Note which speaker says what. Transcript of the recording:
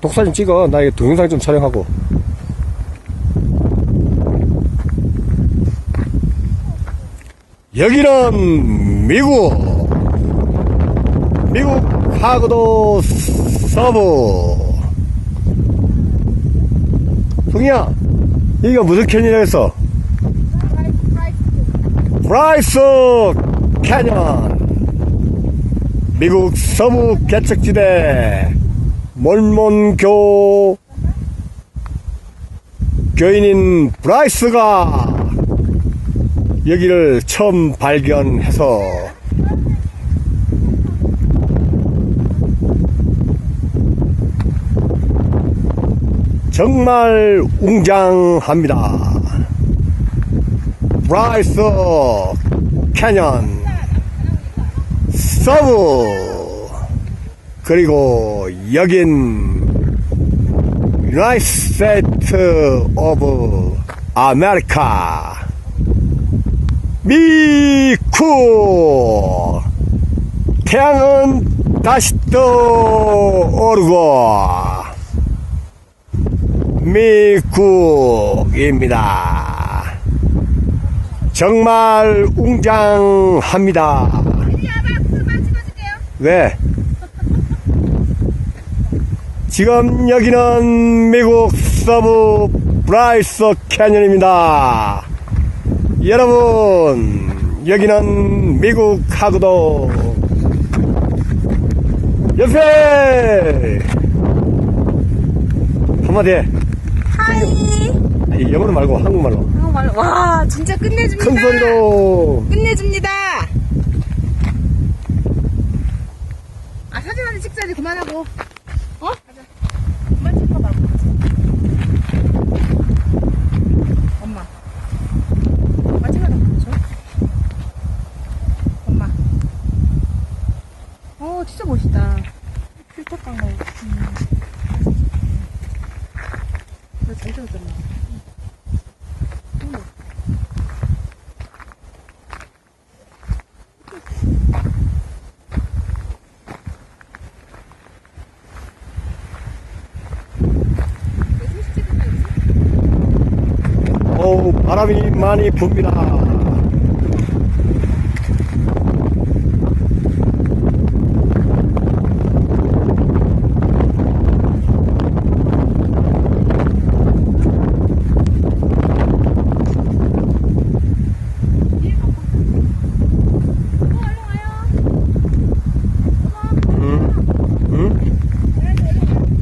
Speaker 1: 독사진 찍어. 나 이거 동영상 좀 촬영하고. 여기는 미국. 미국 하고도 서부. 송이야, 여기가 무슨 캐니라 했어? 브라이스 캐년. 미국 서부 개척지대 몰몬교 교인인 브라이스가 여기를 처음 발견해서 정말 웅장합니다. 브라이스 캐년 서브 그리고 여긴 스테이트 오브 아메리카 미국 태양은 다시 떠오르고 미국입니다. 정말 웅장합니다. 왜? 지금 여기는 미국 서부 브라이스 캐년입니다. 여러분, 여기는 미국하고도 옆에 한마디 해.
Speaker 2: 하이.
Speaker 1: 아니, 영어로 말고 한국말로.
Speaker 2: 한국말로. 와, 진짜 끝내줍니다.
Speaker 1: 큰 소리로.
Speaker 2: 끝내줍니다. 아, 사진 한장 찍자니 그만하고. 어? 가자. 그만 찍어 말고. 엄마. 엄마 찍어라. 줘. 엄마. 어, 진짜 멋있다. 필터 깐 거. 음. 나잘 찍었잖아. 음.
Speaker 1: 어우, 바람이 많이 붑니다.